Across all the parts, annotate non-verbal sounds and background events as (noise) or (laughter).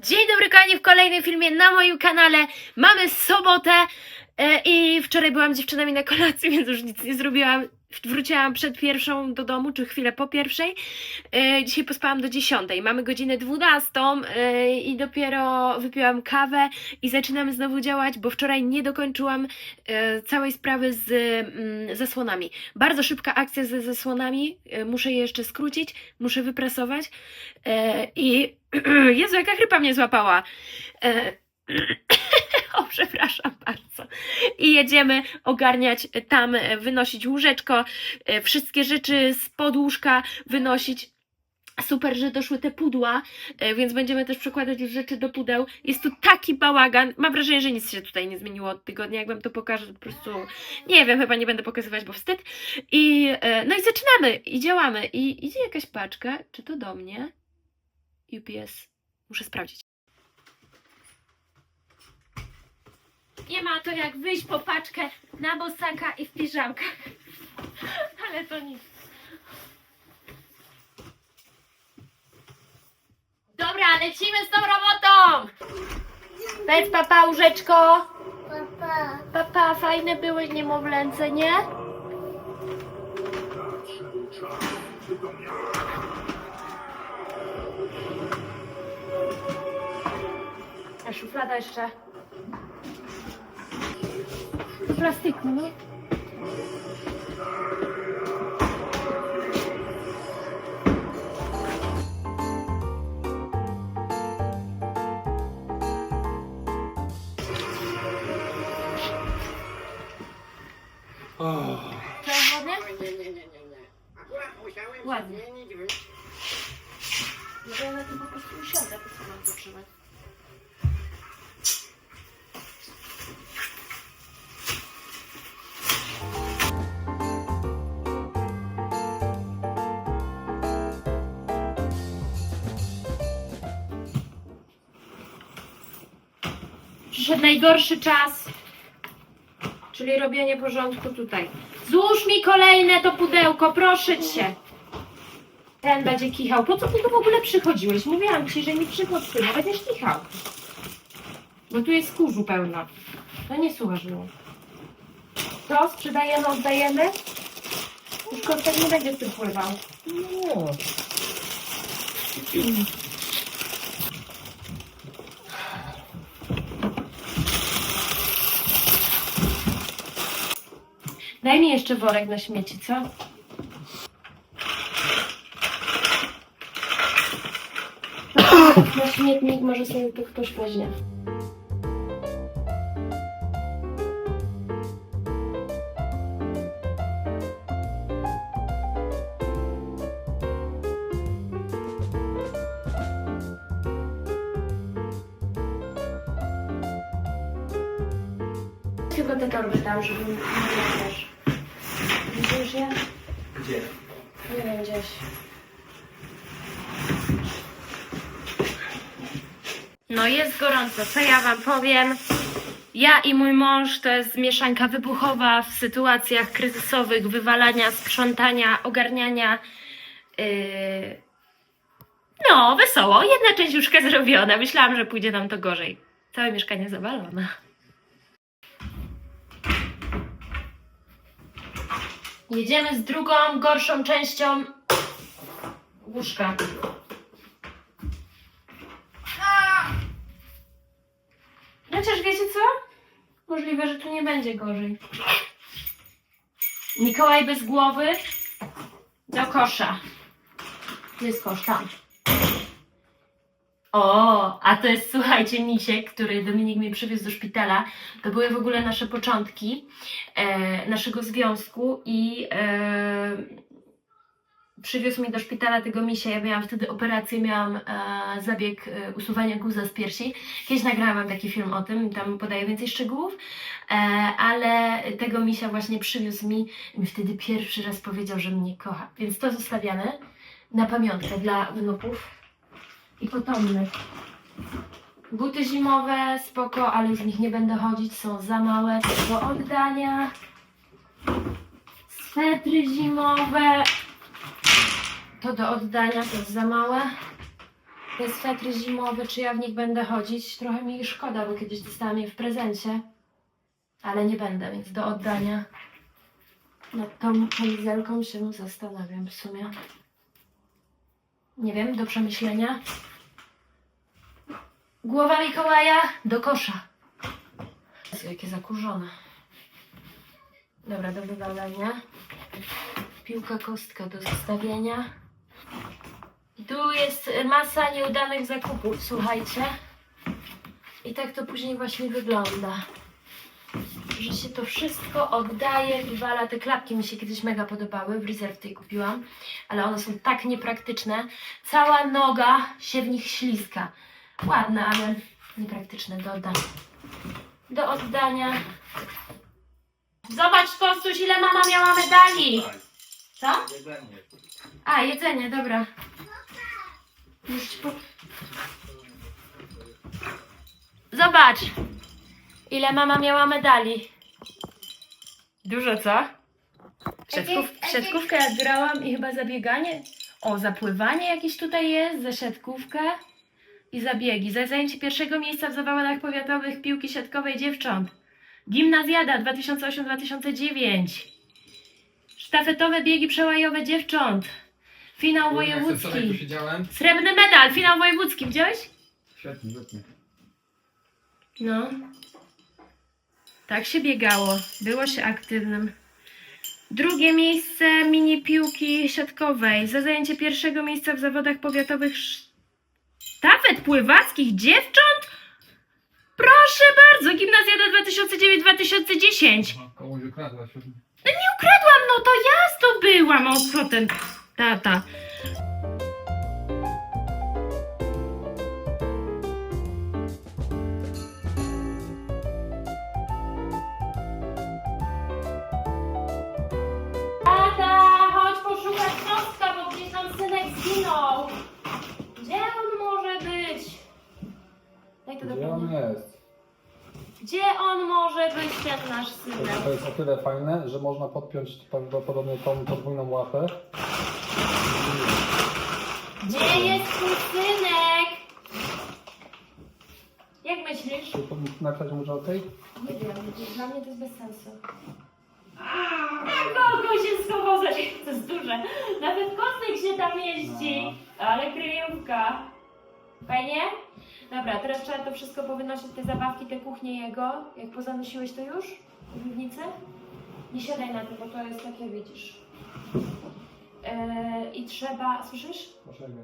Dzień dobry kochani w kolejnym filmie na moim kanale. Mamy sobotę e, i wczoraj byłam dziewczynami na kolacji, (laughs) więc już nic nie zrobiłam. Wróciłam przed pierwszą do domu, czy chwilę po pierwszej. E, dzisiaj pospałam do dziesiątej. Mamy godzinę dwunastą e, i dopiero wypiłam kawę i zaczynamy znowu działać, bo wczoraj nie dokończyłam e, całej sprawy z mm, zasłonami. Bardzo szybka akcja ze zasłonami. Muszę je jeszcze skrócić, muszę wyprasować i (clears throat) Jezu, jaka chrypa mnie złapała. (clears throat) (laughs) o, przepraszam bardzo. I jedziemy ogarniać tam, e, wynosić łóżeczko, e, wszystkie rzeczy z podłóżka wynosić. Super, że doszły te pudła, e, więc będziemy też przekładać już rzeczy do pudeł. Jest tu taki bałagan. Mam wrażenie, że nic się tutaj nie zmieniło od tygodnia. Jak wam to pokażę, to po prostu nie wiem, chyba nie będę pokazywać, bo wstyd. I no i zaczynamy i działamy. I idzie jakaś paczka, czy to do mnie? UPS. Muszę sprawdzić. Nie ma to jak wyjść po paczkę na bosaka i w piżamkach. Ale to nic. Dobra, lecimy z tą robotą! Powiedz papa, łóżeczko. Papa, Papa, fajne były niemowlęce, nie? A szuflada jeszcze. Z plastiku, Przyszedł najgorszy czas, czyli robienie porządku tutaj. Złóż mi kolejne to pudełko, proszę cię. Ten będzie kichał. Po co ty tu w ogóle przychodziłeś? Mówiłam ci, że mi przychód syna, będziesz kichał. Bo tu jest kurzu pełno. No nie słuchasz mnie. To sprzedajemy, oddajemy? Już kostek nie będzie z tym pływał. No. Daj mi jeszcze worek na śmieci, co? Na śmietnik może sobie tu ktoś weźmie. Tylko te torby dam, żeby Widzisz je? Gdzie? Nie wiem gdzieś. No jest gorąco, co ja wam powiem. Ja i mój mąż to jest mieszanka wybuchowa w sytuacjach kryzysowych, wywalania, sprzątania, ogarniania. Yy... No, wesoło. Jedna część już zrobiona. Myślałam, że pójdzie nam to gorzej. Całe mieszkanie zawalone. Jedziemy z drugą, gorszą częścią łóżka. Chociaż wiecie co? Możliwe, że tu nie będzie gorzej. Mikołaj bez głowy do kosza. Tu jest kosz tam. O, a to jest, słuchajcie, misiek, który Dominik mi przywiózł do szpitala. To były w ogóle nasze początki e, naszego związku i e, przywiózł mi do szpitala tego misia. Ja miałam wtedy operację, miałam e, zabieg e, usuwania guza z piersi. Kiedyś nagrałam taki film o tym, tam podaję więcej szczegółów, e, ale tego misia właśnie przywiózł mi i mi wtedy pierwszy raz powiedział, że mnie kocha. Więc to zostawiamy na pamiątkę dla wnuków i potomnych. Buty zimowe, spoko, ale już w nich nie będę chodzić, są za małe do oddania. Swetry zimowe, to do oddania, to jest za małe. te swetry zimowe, czy ja w nich będę chodzić. Trochę mi ich szkoda, bo kiedyś dostałam je w prezencie. Ale nie będę, więc do oddania. Nad tą kamizelką się zastanawiam w sumie. Nie wiem, do przemyślenia. Głowa Mikołaja do kosza. Jezu, jakie zakurzone. Dobra, do wywalenia. Piłka kostka do zostawienia. I tu jest masa nieudanych zakupów, słuchajcie. I tak to później właśnie wygląda. Że się to wszystko oddaje i wala. Te klapki mi się kiedyś mega podobały, w Reserve tej kupiłam, ale one są tak niepraktyczne. Cała noga się w nich śliska. Ładne, ale niepraktyczne do oddania. Do oddania. Zobacz, Kostuś, ile mama miała medali. Co? Jedzenie. A, jedzenie, dobra. Już po... Zobacz, ile mama miała medali. Dużo, co? Siatków, siatkówkę jak grałam i chyba zabieganie. O, zapływanie jakieś tutaj jest, za siatkówkę i zabiegi. Za zajęcie pierwszego miejsca w zawodach powiatowych piłki siatkowej dziewcząt. Gimnazjada 2008-2009. Sztafetowe biegi przełajowe dziewcząt. Finał Jak sobie tu wojewódzki. siedziałem? Srebrny medal, finał wojewódzki, widziałeś? Świetnie, świetnie. No. Tak się biegało. Było się aktywnym. Drugie miejsce mini piłki siatkowej. Za zajęcie pierwszego miejsca w zawodach powiatowych sztafet pływackich dziewcząt? Proszę bardzo, gimnazjada 2009-2010. Komuś się. Nie ukradłam, no to ja zdobyłam. O co ten? Tata, Daj to do Gdzie on jest? Gdzie on może być, ten nasz synek? to jest o tyle fajne, że można podpiąć prawdopodobnie tą podwójną łapę. Gdzie jest twój synek? Jak myślisz? Czy powinien napisać mu, że? Nie wiem, dla mnie to jest bez sensu. Kogo się schował za (laughs) To jest duże. Nawet kostek się tam mieści. Ale kryjówka. Fajnie? Dobra, teraz trzeba to wszystko powynosić, te zabawki, te kuchnie jego. Jak pozanosiłeś to już? W piwnicy? Nie siadaj na tym, bo to jest takie, widzisz. Eee, I trzeba, słyszysz? Proszę nie.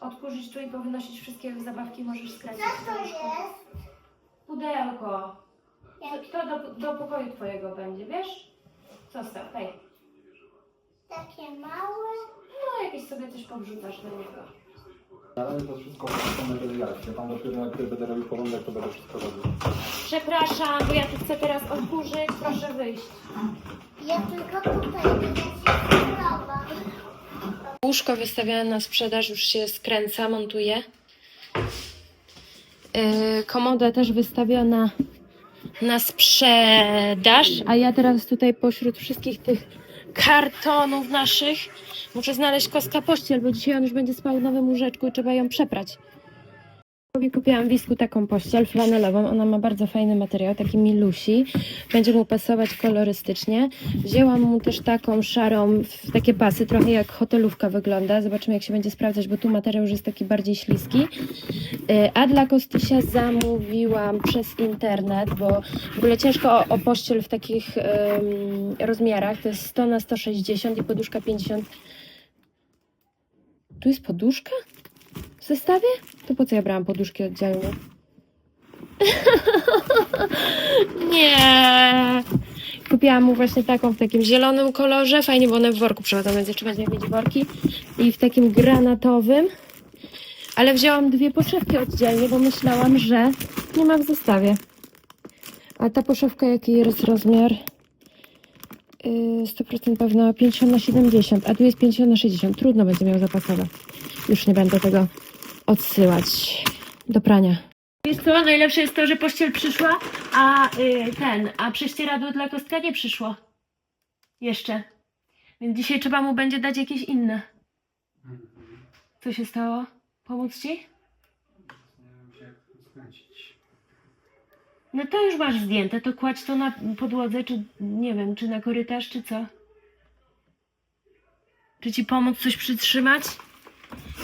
Odkurzyć tu i powynosić wszystkie zabawki, możesz skręcić. Co to jest? Pudełko. To, to do, do pokoju twojego będzie, wiesz? Zostaw, hej. takie małe? No, jakieś sobie coś powrzucasz do niego. Ale to wszystko. Ja tam dopiero jak będę robił porządek, to będę wszystko robił. Przepraszam, bo ja tu chcę teraz odkurzyć. Proszę wyjść. Ja tylko tutaj będę się. Łóżko wystawione na sprzedaż już się skręca, montuje. Yy, komoda też wystawiona na sprzedaż. A ja teraz tutaj pośród wszystkich tych kartonów naszych muszę znaleźć koska pościel, bo dzisiaj on już będzie spał w nowym łóżeczku i trzeba ją przeprać. Kupiłam Wisku taką pościel flanelową. Ona ma bardzo fajny materiał, taki milusi. Będzie mu pasować kolorystycznie. Wzięłam mu też taką szarą, w takie pasy, trochę jak hotelówka wygląda. Zobaczymy, jak się będzie sprawdzać, bo tu materiał już jest taki bardziej śliski. Y, A dla Kostysia zamówiłam przez internet, bo w ogóle ciężko o, o pościel w takich em, rozmiarach. To jest 100 na 160 i poduszka 50. Tu jest poduszka? Zestawie? To po co ja brałam poduszki oddzielnie? (laughs) Nie. Kupiłam mu właśnie taką w takim zielonym kolorze. Fajnie, bo one w worku przechodzą, więc jeszcze będzie mieć worki. I w takim granatowym. Ale wzięłam dwie poszewki oddzielnie, bo myślałam, że nie ma w zestawie. A ta poszewka jaki jest rozmiar? Yy, 100% pewna 50 na 70, a tu jest 50 na 60. Trudno będzie miał zapasowe. Już nie będę tego odsyłać do prania. Wiesz co, najlepsze jest to, że pościel przyszła, a y, ten, a prześcieradło dla kostka nie przyszło. Jeszcze. Więc dzisiaj trzeba mu będzie dać jakieś inne. Co się stało? Pomóc ci? To. No to już masz zdjęte, to kładź to na podłodze, czy nie wiem, czy na korytarz, czy co? Czy ci pomóc coś przytrzymać?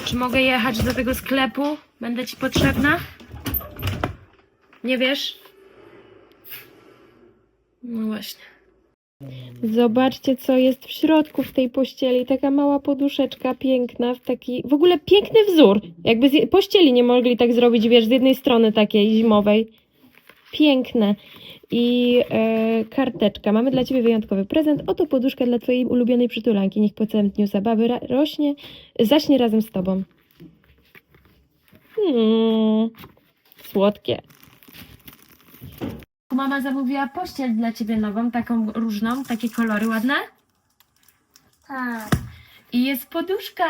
Czy mogę jechać do tego sklepu? Będę ci potrzebna? Nie wiesz? No właśnie. Zobaczcie, co jest w środku w tej pościeli. Taka mała poduszeczka, piękna, w taki. W ogóle piękny wzór. Jakby z pościeli nie mogli tak zrobić, wiesz, z jednej strony takiej zimowej. Piękne. I e, karteczka. Mamy dla Ciebie wyjątkowy prezent. Oto poduszka dla Twojej ulubionej przytulanki. Niech po całym dniu zabawy ra- rośnie, zaśnie razem z Tobą. Hmm, słodkie. Mama zamówiła pościel dla Ciebie nową, taką różną, takie kolory ładne. Tak. I jest poduszka.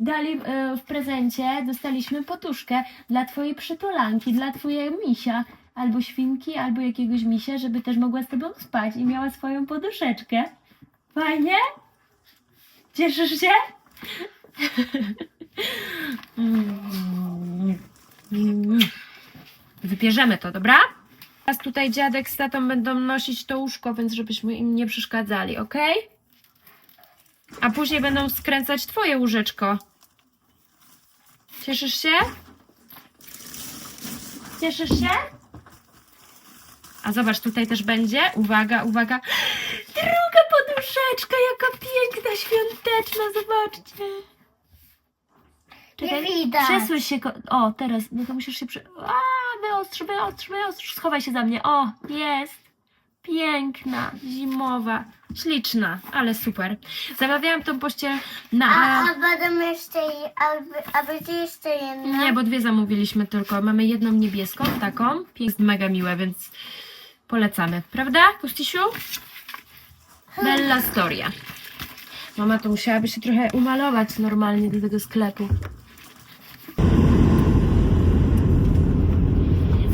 Dali e, w prezencie, dostaliśmy poduszkę dla twojej przytulanki, dla twojego misia. Albo świnki, albo jakiegoś misia, żeby też mogła z tobą spać i miała swoją poduszeczkę. Fajnie? Cieszysz się? Wybierzemy to, dobra? Teraz tutaj dziadek z tatą będą nosić to łóżko, więc żebyśmy im nie przeszkadzali, ok? A później będą skręcać twoje łóżeczko. Cieszysz się? Cieszysz się? A zobacz, tutaj też będzie. Uwaga, uwaga. Druga poduszeczka, jaka piękna, świąteczna, zobaczcie. Nie widać. Przesuń się. Ko- o, teraz, no to musisz się przy... A, wyostrz, wyostrz, wyostrz. Schowaj się za mnie. O, jest. Piękna, zimowa, śliczna, ale super. Zamawiałam tą pościel na... A, a będą jeszcze, i- a, a będzie jeszcze jedna? Nie, bo dwie zamówiliśmy tylko. Mamy jedną niebieską, taką. Jest mega miłe, więc polecamy. Prawda, Kostisiu? Bella Storia. Mama to musiałaby się trochę umalować normalnie do tego sklepu.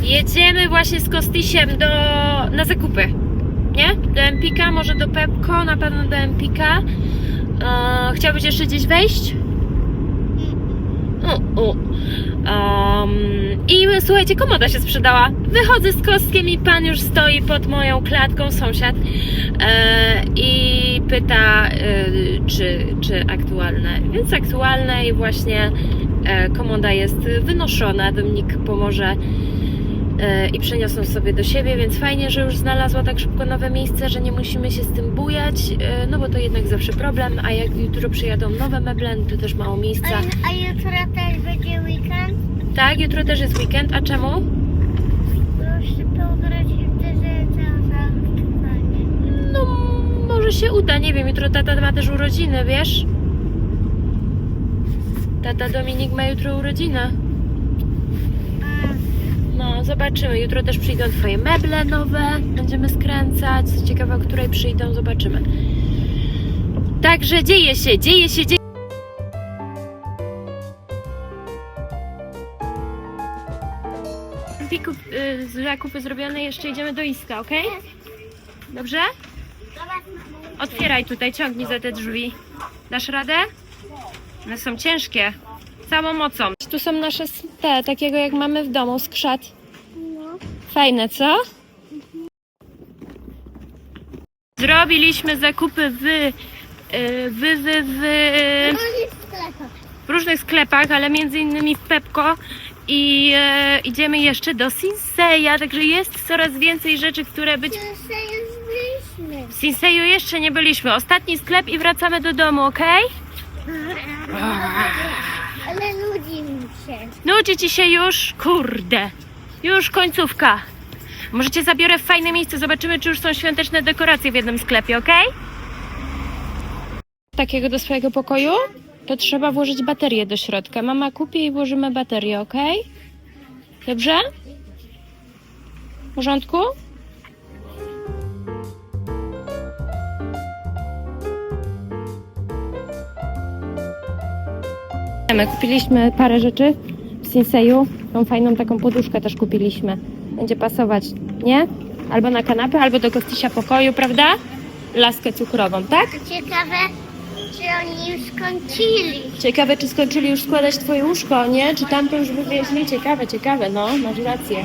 Jedziemy właśnie z Kostisiem do, na zakupy. Nie? Do Empika, może do Pepko, na pewno do Empika. E, chciałbyś jeszcze gdzieś wejść? U, u. Um, I słuchajcie, komoda się sprzedała. Wychodzę z kostkiem i pan już stoi pod moją klatką, sąsiad, e, i pyta, e, czy, czy aktualne. Więc aktualne i właśnie e, komoda jest wynoszona. Dominik pomoże e, i przeniosą sobie do siebie, więc fajnie, że już znalazła tak szybko nowe miejsce, że nie musimy się z tym bujać, e, no bo to jednak zawsze problem, a jak jutro przyjadą nowe meble, to też mało miejsca. A, a jutro? Tak, jutro też jest weekend, a czemu? Proszę pograć No, może się uda, nie wiem, jutro tata ma też urodziny, wiesz? Tata Dominik ma jutro urodziny. No, zobaczymy. Jutro też przyjdą twoje meble nowe, będziemy skręcać. Ciekawe, o której przyjdą, zobaczymy. Także dzieje się, dzieje się, dzieje y, zakupy zrobione, jeszcze idziemy do Iska, ok? Dobrze? Otwieraj tutaj, ciągnij za te drzwi. Dasz radę? One są ciężkie. Całą mocą. Tu są nasze te, takiego jak mamy w domu, skrzat. Fajne, co? Zrobiliśmy zakupy w, y, w, w, w, w różnych sklepach, ale między innymi w Pepko i e, idziemy jeszcze do Sinseya, także jest coraz więcej rzeczy, które być Jeszcze już byliśmy. w Sinseju jeszcze nie byliśmy. Ostatni sklep i wracamy do domu, ok? Ale nudzi mi się. Nudzi ci się już? Kurde. Już końcówka. Może cię zabiorę w fajne miejsce, zobaczymy, czy już są świąteczne dekoracje w jednym sklepie, ok? Takiego do swojego pokoju? To trzeba włożyć baterię do środka. Mama kupi i włożymy baterię, ok? Dobrze? W porządku? My kupiliśmy parę rzeczy w Sinseju. Tą fajną taką poduszkę też kupiliśmy. Będzie pasować, nie? Albo na kanapę, albo do gostysia pokoju, prawda? Laskę cukrową, tak? Ciekawe, czy oni już skończyli. Ciekawe, czy skończyli już składać twoje łóżko, nie? Czy tamto już wywieźli? Ciekawe, ciekawe, no, masz rację.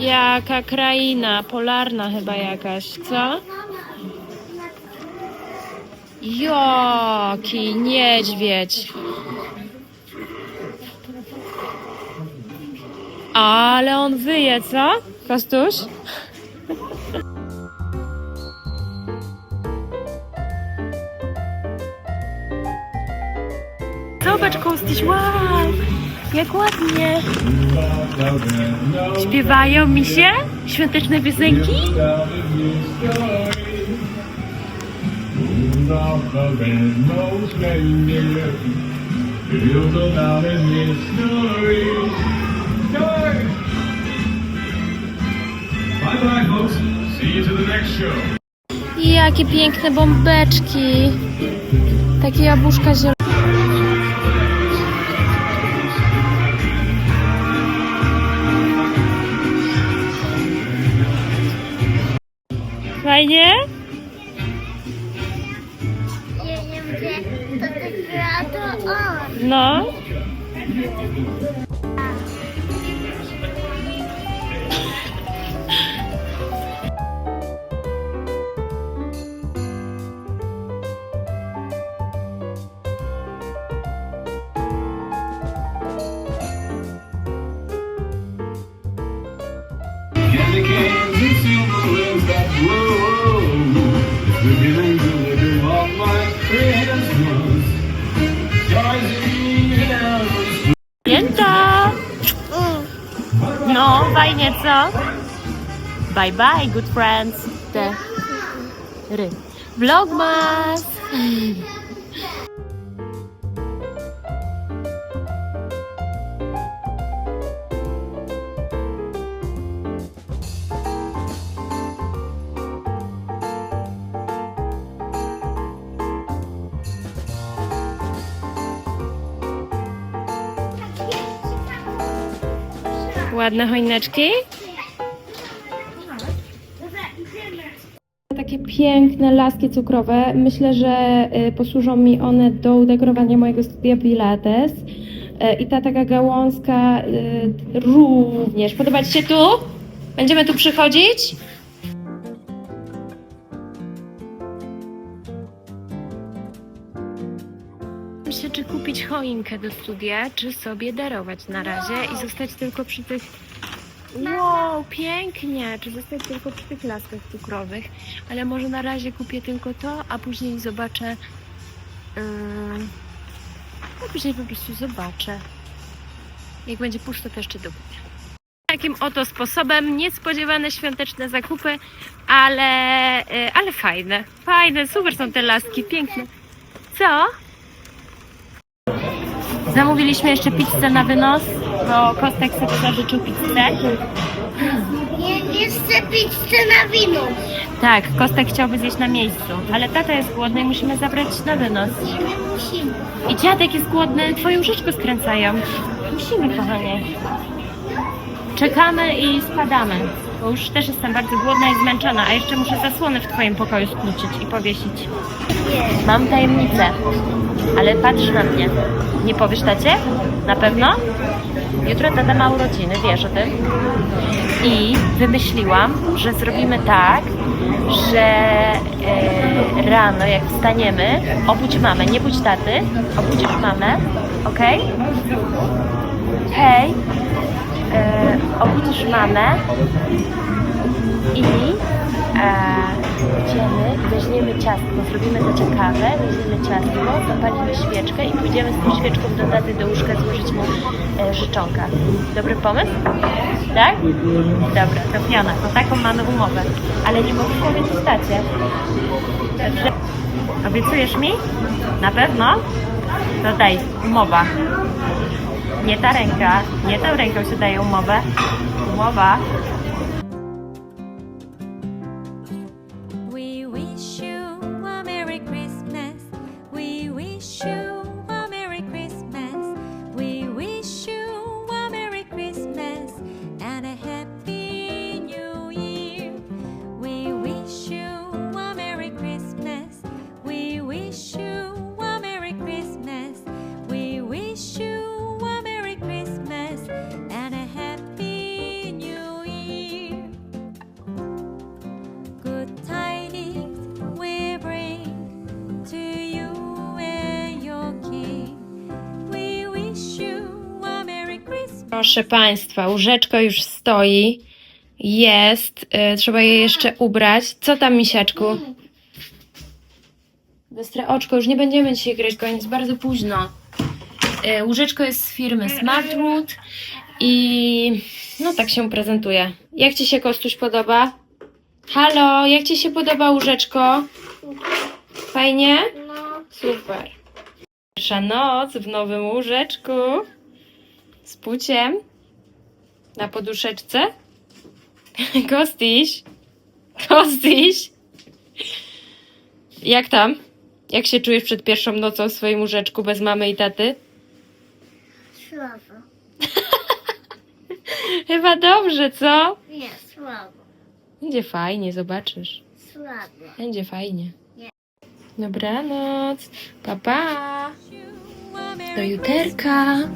Jaka kraina, polarna chyba jakaś, co? Jaki niedźwiedź. Ale on wyje, co? Kostuś? Zobacz, Kostuś, wow! Jak ładnie! Śpiewają mi się świąteczne piosenki? Bye bye, folks. See you to the next show. Jakie piękne bombeczki. Takie jabłuszka zielone. Fajnie? No. No, fajnie, co? Bye bye, good friends. Te ry. Vlogmas! Ładne choineczki. Takie piękne laski cukrowe. Myślę, że y, posłużą mi one do udekorowania mojego studia Pilates. Y, I ta taka gałązka y, również. Podoba Ci się tu? Będziemy tu przychodzić? Choinkę do studia, czy sobie darować na razie i zostać tylko przy tych. Wow, pięknie! Czy zostać tylko przy tych laskach cukrowych, ale może na razie kupię tylko to, a później zobaczę. Yy... A później po prostu zobaczę. Jak będzie pusto, to jeszcze dokupię. Takim oto sposobem niespodziewane świąteczne zakupy, ale, yy, ale fajne. Fajne, super są te laski, piękne. Co? Zamówiliśmy jeszcze pizzę na wynos, bo Kostek sobie zażyczył pizzę. Nie, nie chcę pizzę na wino. Tak, Kostek chciałby zjeść na miejscu, ale tata jest głodny i musimy zabrać na wynos. Nie, my musimy. I dziadek jest głodny, twoją łóżeczko skręcają. Musimy, kochanie. Czekamy i spadamy, bo już też jestem bardzo głodna i zmęczona, a jeszcze muszę zasłony w twoim pokoju skrócić i powiesić. Mam tajemnicę, ale patrz na mnie. Nie powiesz tacie? Na pewno? Jutro tata ma urodziny, wiesz o tym? I wymyśliłam, że zrobimy tak, że e, rano jak wstaniemy, obudź mamę, nie budź taty, obudzisz mamę, ok? Hej, e, obudzisz mamę i e, idziemy, weźmiemy ciastko, zrobimy tacie kawę, weźmiemy ciastko, zapalimy świeczkę i pójdziemy z tą świeczką do taty do łóżka złożyć mu e, życzonka. Dobry pomysł? Tak? Dobra, to piana, to taką mamy umowę. Ale nie mogę powiedzieć tacie. Obiecujesz mi? Na pewno? To daj, umowa. Nie ta ręka, nie tą ręką się daje umowę. Umowa. Proszę Państwa, łóżeczko już stoi. Jest. Y, trzeba je jeszcze ubrać. Co tam, misiaczku? Wystre oczko, już nie będziemy dzisiaj grać, koniec, bardzo późno. Y, łóżeczko jest z firmy Smartwood i no tak się prezentuje. Jak Ci się Kostuś podoba? Halo, jak Ci się podoba łóżeczko? Fajnie? No, Super. Pierwsza noc w nowym łóżeczku. Z puciem. Na poduszeczce. (laughs) Kostiś. Kostiś. Jak tam? Jak się czujesz przed pierwszą nocą w swoim łóżeczku bez mamy i taty? słabo. (laughs) Chyba dobrze, co? Nie, słabo. Będzie fajnie, zobaczysz. Słabo. Będzie fajnie. Nie. Dobranoc. Pa, pa. Do juterka.